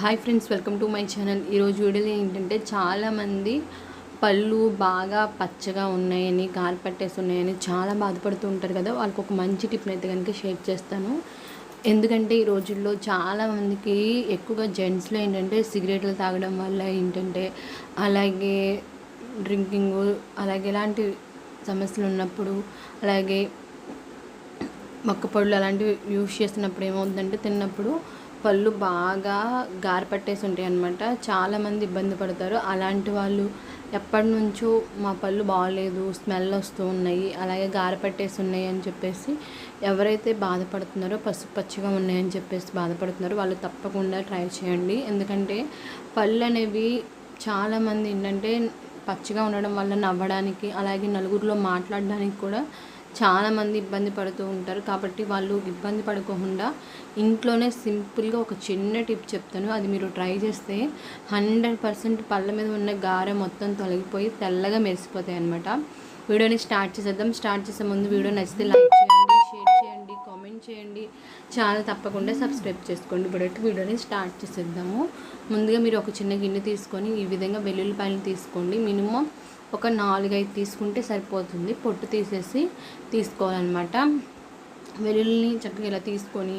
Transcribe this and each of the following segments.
Hi friends welcome to my channel ఈరోజు వీడియోలో ఏంటంటే చాలామంది పళ్ళు బాగా పచ్చగా ఉన్నాయని గాలి పట్టేసి ఉన్నాయని చాలా బాధపడుతూ ఉంటారు కదా. వాళ్ళకి ఒక మంచి టిప్ని అయితే కనుక షేర్ చేస్తాను. ఎందుకంటే ఈ రోజుల్లో చాలామందికి ఎక్కువగా జెంట్స్లో ఏంటంటే సిగరెట్లు తాగడం వల్ల ఏంటంటే అలాగే డ్రింకింగ్ అలాగే ఇలాంటి సమస్యలు ఉన్నప్పుడు అలాగే మొక్క పళ్ళు అలాంటివి యూస్ చేస్తున్నప్పుడు ఏమవుతుందంటే తిన్నప్పుడు పళ్ళు బాగా గారపట్టేసి ఉంటాయి అనమాట చాలామంది ఇబ్బంది పడతారు. అలాంటి వాళ్ళు ఎప్పటి నుంచో మా పళ్ళు బాగాలేదు స్మెల్ వస్తూ ఉన్నాయి అలాగే గారపట్టేసి ఉన్నాయి అని చెప్పేసి ఎవరైతే బాధపడుతున్నారో పసుపు పచ్చిగా ఉన్నాయని చెప్పేసి బాధపడుతున్నారో వాళ్ళు తప్పకుండా ట్రై చేయండి. ఎందుకంటే పళ్ళు అనేవి చాలామంది ఏంటంటే పచ్చిగా ఉండడం వల్ల నవ్వడానికి అలాగే నలుగురిలో మాట్లాడడానికి కూడా చాలామంది ఇబ్బంది పడుతూ ఉంటారు. కాబట్టి వాళ్ళు ఇబ్బంది పడకుండా ఇంట్లోనే సింపుల్గా ఒక చిన్న టిప్ చెప్తాను. అది మీరు ట్రై చేస్తే హండ్రెడ్ పర్సెంట్ పళ్ళ మీద ఉన్న గారె మొత్తం తొలగిపోయి తెల్లగా మెరిసిపోతాయి అనమాట వీడియోని స్టార్ట్ చేసేద్దాం. స్టార్ట్ చేసే ముందు వీడియో నచ్చితే లైక్ చేయండి షేర్ చేయండి కామెంట్ చేయండి. చాలా తప్పకుండా సబ్స్క్రైబ్ చేసుకోండి. ఇప్పుడు వీడియోని స్టార్ట్ చేసేద్దాము. ముందుగా మీరు ఒక చిన్న గిన్నె తీసుకొని ఈ విధంగా వెల్లుల్లిపాయలు తీసుకోండి. మినిమం ఒక నాలుగైదు తీసుకుంటే సరిపోతుంది. పొట్టు తీసేసి తీసుకోవాలన్నమాట. వెల్లుల్లిని చక్కగా ఇలా తీసుకొని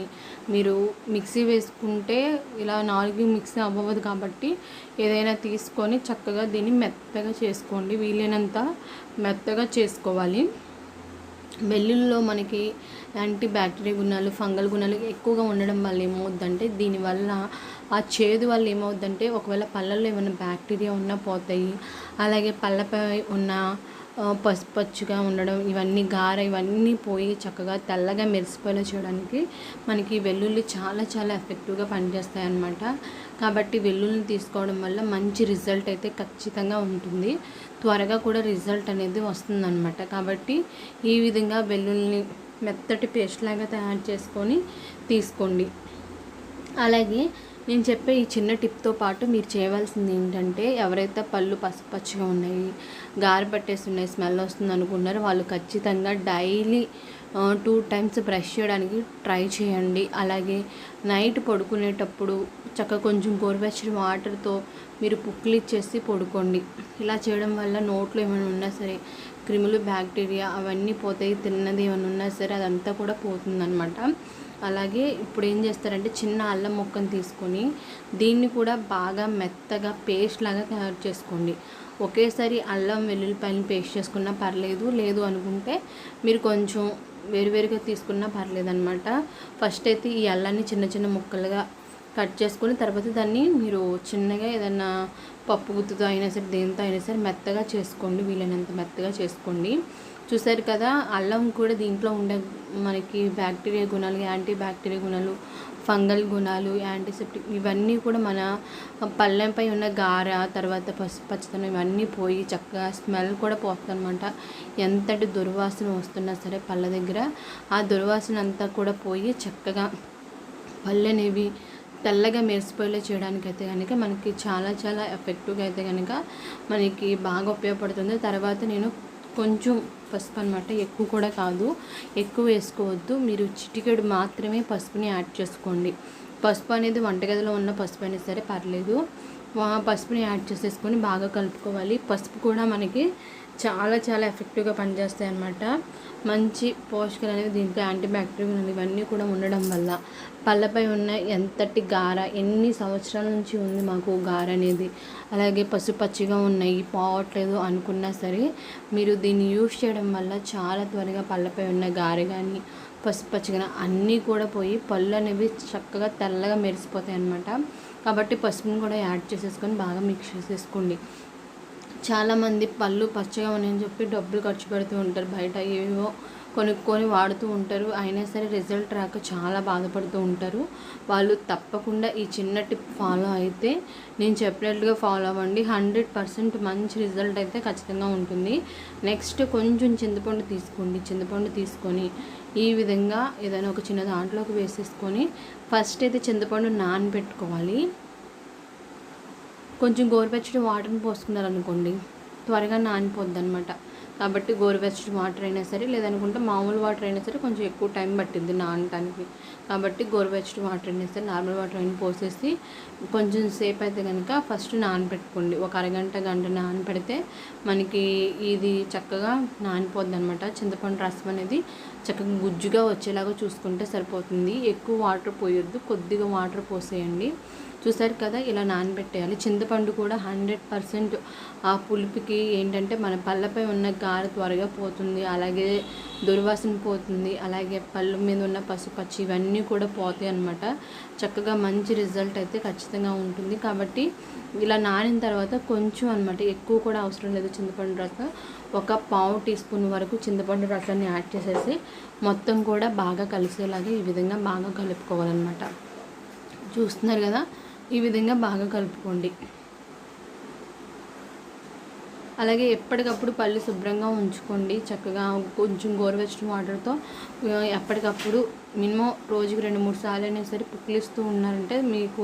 మీరు మిక్సీ వేసుకుంటే ఇలా నాలుగు మిక్సీ అవ్వదు కాబట్టి ఏదైనా తీసుకొని చక్కగా దీన్ని మెత్తగా చేసుకోండి. వీలైనంత మెత్తగా చేసుకోవాలి. వెల్లుల్లిలో మనకి యాంటీ బ్యాక్టీరియా గుణాలు ఫంగల్ గుణాలు ఎక్కువగా ఉండడం వల్ల ఏమవుద్దంటే దీనివల్ల ఆ చేదు వల్ల ఏమవుద్దంటే ఒకవేళ పళ్ళల్లో ఏమైనా బ్యాక్టీరియా ఉన్నా పోతాయి అలాగే పళ్ళపై ఉన్న పసుపచ్చుగా ఉండడం ఇవన్నీ గార ఇవన్నీ పోయి చక్కగా తెల్లగా మెరిసిపోయేలా చేయడానికి మనకి వెల్లుల్లి చాలా చాలా ఎఫెక్టివ్గా పనిచేస్తాయి అన్నమాట కాబట్టి వెల్లుల్లిని తీసుకోవడం వల్ల మంచి రిజల్ట్ అయితే ఖచ్చితంగా ఉంటుంది. త్వరగా కూడా రిజల్ట్ అనేది వస్తుందన్నమాట. కాబట్టి ఈ విధంగా వెల్లుల్లిని మెత్తటి పేస్ట్ లాగా తయారు చేసుకొని తీసుకోండి. అలాగే నేను చెప్పే ఈ చిన్న టిప్తో పాటు మీరు చేయవలసింది ఏంటంటే ఎవరైతే పళ్ళు పసుపచ్చిగా ఉన్నాయి గారి పట్టేసి ఉన్నాయి స్మెల్ వస్తుంది అనుకున్నారో వాళ్ళు ఖచ్చితంగా డైలీ టూ టైమ్స్ బ్రష్ చేయడానికి ట్రై చేయండి. అలాగే నైట్ పడుకునేటప్పుడు చక్కగా కొంచెం గోరువెచ్చని వాటర్తో మీరు పుక్కులు ఇచ్చేసి పడుకోండి. ఇలా చేయడం వల్ల నోట్లో ఏమైనా ఉన్నా సరే క్రిములు బ్యాక్టీరియా అవన్నీ పోతాయి తిన్నది ఏమైనా ఉన్నా సరే అదంతా కూడా పోతుందన్నమాట. అలాగే ఇప్పుడు ఏం చేస్తారంటే చిన్న అల్లం ముక్కను తీసుకొని దీన్ని కూడా బాగా మెత్తగా పేస్ట్ లాగా తయారు చేసుకోండి. ఒకేసారి అల్లం వెల్లుల్లిపాయలు పేస్ట్ చేసుకున్నా పర్లేదు లేదు అనుకుంటే మీరు కొంచెం వేరువేరుగా తీసుకున్నా పర్లేదు అనమాట ఫస్ట్ అయితే ఈ అల్లాన్ని చిన్న చిన్న ముక్కలుగా కట్ చేసుకుని తర్వాత దాన్ని మీరు చిన్నగా ఏదన్నా పప్పు గుత్తుతో అయినా సరే దేనితో అయినా సరే మెత్తగా చేసుకోండి వీలైనంత మెత్తగా చేసుకోండి. చూసారు కదా అల్లం కూడా దీంట్లో ఉండే మనకి బ్యాక్టీరియా గుణాలు యాంటీ బ్యాక్టీరియా గుణాలు ఫంగల్ గుణాలు యాంటీసెప్టిక్ ఇవన్నీ కూడా మన పళ్ళెంపై ఉన్న గార తర్వాత పసు పచ్చదనం ఇవన్నీ పోయి చక్కగా స్మెల్ కూడా పోతుందన్నమాట. ఎంతటి దుర్వాసన వస్తున్నా సరే పళ్ళ దగ్గర ఆ దుర్వాసన అంతా కూడా పోయి చక్కగా పళ్ళు అనేవి తెల్లగా మెరిసిపోయేలా చేయడానికి అయితే కనుక మనకి చాలా చాలా ఎఫెక్టివ్గా అయితే కనుక మనకి బాగా ఉపయోగపడుతుంది. తర్వాత నేను కొంచెం పసుపు అనమాట ఎక్కువ కూడా కాదు. ఎక్కువ వేసుకోవద్దు. మీరు చిటికెడు మాత్రమే పసుపుని యాడ్ చేసుకోండి. పసుపు అనేది వంటగదిలో ఉన్న పసుపు అయినా సరే పర్లేదు. పసుపుని యాడ్ చేసేసుకొని బాగా కలుపుకోవాలి. పసుపు కూడా మనకి చాలా చాలా ఎఫెక్టివ్గా పనిచేస్తాయి అన్నమాట. మంచి పోషకాలు అనేవి దీంట్లో యాంటీబ్యాక్టీరియల్ ఇవన్నీ కూడా ఉండడం వల్ల. పళ్ళపై ఉన్న ఎంతటి గార ఎన్ని సంవత్సరాల నుంచి ఉంది మాకు గార అనేది. అలాగే పసుపచ్చిగా ఉన్నాయి పోవట్లేదు అనుకున్నా సరే మీరు దీన్ని యూస్ చేయడం వల్ల చాలా త్వరగా పళ్ళపై ఉన్న గారె కానీ పసుపచ్చిగా అన్నీ కూడా పోయి పళ్ళు అనేవి చక్కగా తెల్లగా మెరిసిపోతాయి అన్నమాట. కాబట్టి పసుపును కూడా యాడ్ చేసేసుకొని బాగా మిక్స్ చేసేసుకోండి. చాలామంది పళ్ళు పచ్చగా ఉన్నాయని చెప్పి డబ్బులు ఖర్చు పెడుతూ ఉంటారు. బయట ఏవో కొనుక్కొని వాడుతూ ఉంటారు. అయినా సరే రిజల్ట్ రాక చాలా బాధపడుతూ ఉంటారు. వాళ్ళు తప్పకుండా ఈ చిన్న టిప్ ఫాలో అయితే నేను చెప్పినట్లుగా ఫాలో అవ్వండి. హండ్రెడ్ పర్సెంట్ మంచి రిజల్ట్ అయితే ఖచ్చితంగా ఉంటుంది. నెక్స్ట్ కొంచెం చింతపండు తీసుకోండి. చింతపండు తీసుకొని ఈ విధంగా ఏదైనా ఒక చిన్న దాంట్లోకి వేసేసుకొని ఫస్ట్ అయితే చింతపండు నానబెట్టుకోవాలి. కొంచెం గోరువెచ్చటి వాటర్ని పోసుకున్నారనుకోండి త్వరగా నానిపోద్ది అనమాట కాబట్టి గోరువెచ్చటి వాటర్ అయినా సరే లేదనుకుంటే మామూలు వాటర్ అయినా సరే కొంచెం ఎక్కువ టైం పట్టింది నానటానికి. కాబట్టి గోరువెచ్చటి వాటర్ అయినా సరే నార్మల్ వాటర్ అయినా పోసేసి కొంచెం సేపు అయితే కనుక ఫస్ట్ నానబెట్టుకోండి ఒక అరగంట గంట నానబెడితే మనకి ఇది చక్కగా నానిపోద్ది అనమాట చింతపండు రసం అనేది చక్కగా గుజ్జుగా వచ్చేలాగా చూసుకుంటే సరిపోతుంది. ఎక్కువ వాటర్ పోయొద్దు కొద్దిగా వాటర్ పోసేయండి. చూసారు కదా ఇలా నానబెట్టేయాలి. చింతపండు కూడా హండ్రెడ్ పర్సెంట్ ఆ పులుపుకి ఏంటంటే మన పళ్ళపై ఉన్న గార త్వరగా పోతుంది అలాగే దుర్వాసన పోతుంది అలాగే పళ్ళు మీద ఉన్న పసుపచ్చి ఇవన్నీ కూడా పోతాయి అనమాట చక్కగా మంచి రిజల్ట్ అయితే ఖచ్చితంగా ఉంటుంది. కాబట్టి ఇలా నానిన తర్వాత కొంచెం అనమాట ఎక్కువ కూడా అవసరం లేదు చింతపండు రసం. ఒక పావు టీ స్పూన్ వరకు చింతపండు రసాన్ని యాడ్ చేసేసి మొత్తం కూడా బాగా కలిసేలాగా ఈ విధంగా బాగా కలుపుకోవాలన్నమాట. చూస్తున్నారు కదా ఈ విధంగా బాగా కలుపుకోండి. అలాగే ఎప్పటికప్పుడు పళ్ళు శుభ్రంగా ఉంచుకోండి. చక్కగా కొంచెం గోరువెచ్చని వాటర్తో ఎప్పటికప్పుడు మినిమం రోజుకి రెండు మూడు సార్లు అయినా సరే పుక్కిలిస్తూ ఉన్నారంటే మీకు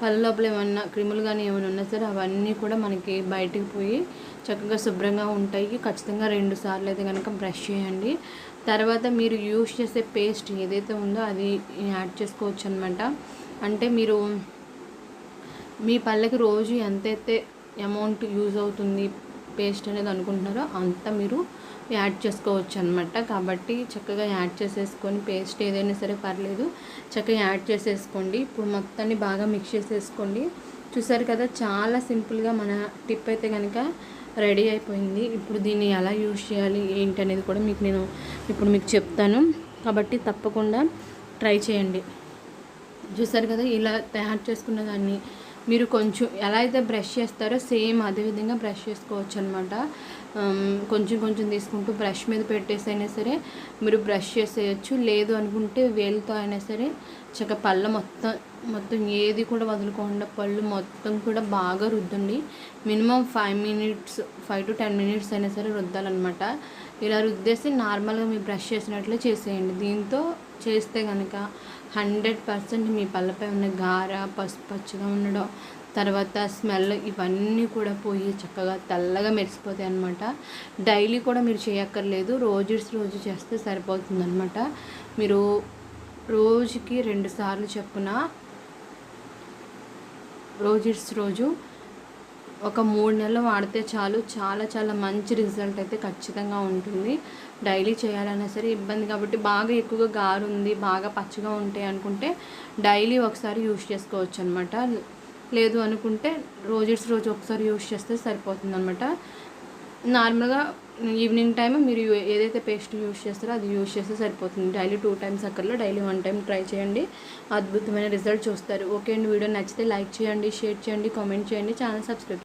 పళ్ళ లోపల ఏమన్నా క్రిములు కానీ ఏమైనా ఉన్నా సరే అవన్నీ కూడా మనకి బయటికి పోయి చక్కగా శుభ్రంగా ఉంటాయి. ఖచ్చితంగా రెండు సార్లు అయితే కనుక బ్రష్ చేయండి. తర్వాత మీరు యూస్ చేసే పేస్ట్ ఏదైతే ఉందో అది యాడ్ చేసుకోవచ్చు అనమాట అంటే మీరు మీ పళ్ళకి రోజు ఎంతైతే అమౌంట్ యూజ్ అవుతుంది పేస్ట్ అనేది అనుకుంటున్నారో అంత మీరు యాడ్ చేసుకోవచ్చు అనమాట కాబట్టి చక్కగా యాడ్ చేసేసుకొని పేస్ట్ ఏదైనా సరే పర్లేదు. చక్కగా యాడ్ చేసేసుకోండి. ఇప్పుడు మొత్తాన్ని బాగా మిక్స్ చేసేసుకోండి. చూసారు కదా చాలా సింపుల్గా మన టిప్ అయితే కనుక రెడీ అయిపోయింది. ఇప్పుడు దీన్ని ఎలా యూజ్ చేయాలి ఏంటి అనేది కూడా మీకు నేను ఇప్పుడు మీకు చెప్తాను. కాబట్టి తప్పకుండా ట్రై చేయండి. చూసారు కదా ఇలా తయారు చేసుకున్న దాన్ని మీరు కొంచెం ఎలా అయితే బ్రష్ చేస్తారో సేమ్ అదే విధంగా బ్రష్ చేసుకోవచ్చు అనమాట కొంచెం కొంచెం తీసుకుంటూ బ్రష్ మీద పెట్టేసి అయినా సరే మీరు బ్రష్ చేసేయచ్చు. లేదు అనుకుంటే వేలుతో అయినా సరే చక్క పళ్ళ మొత్తం మొత్తం ఏది కూడా వదులుకోకుండా పళ్ళు మొత్తం కూడా బాగా రుద్దండి. Minimum five minutes five to ten minutes అయినా సరే రుద్దాలన్నమాట. ఇలా రుద్దేసి నార్మల్గా మీరు బ్రష్ చేసినట్లే చేసేయండి. దీంతో చేస్తే కనుక హండ్రెడ్ పర్సెంట్ మీ పళ్ళపై ఉన్న గార పసుపు పచ్చగా ఉండడం తర్వాత స్మెల్ ఇవన్నీ కూడా పోయి చక్కగా తెల్లగా మెరిసిపోతాయి అనమాట డైలీ కూడా మీరు చేయక్కర్లేదు. రోజు రోజు చేస్తే సరిపోతుంది అనమాట మీరు రోజుకి రెండు సార్లు చెప్పున రోజు రోజు ఒక మూడు నెలలు వాడితే చాలు. చాలా చాలా మంచి రిజల్ట్ అయితే ఖచ్చితంగా ఉంటుంది. డైలీ చేయాలన్నా సరే ఇబ్బంది. కాబట్టి బాగా ఎక్కువగా గారు ఉంది బాగా పచ్చగా ఉంటాయి అనుకుంటే డైలీ ఒకసారి యూస్ చేసుకోవచ్చు అనమాట లేదు అనుకుంటే రోజు రోజు ఒకసారి యూస్ చేస్తే సరిపోతుంది అనమాట నార్మల్గా ఈవినింగ్ టైం మీరు ఏదైతే పేస్ట్ యూస్ చేస్తారో అది యూస్ చేస్తే సరిపోతుంది. డైలీ టూ టైమ్స్ అక్కర్లో డైలీ వన్ టైం ట్రై చేయండి. అద్భుతమైన రిజల్ట్ చూస్తారు. ఓకే అండి వీడియో నచ్చితే లైక్ చేయండి షేర్ చేయండి కామెంట్ చేయండి ఛానల్ సబ్స్క్రైబ్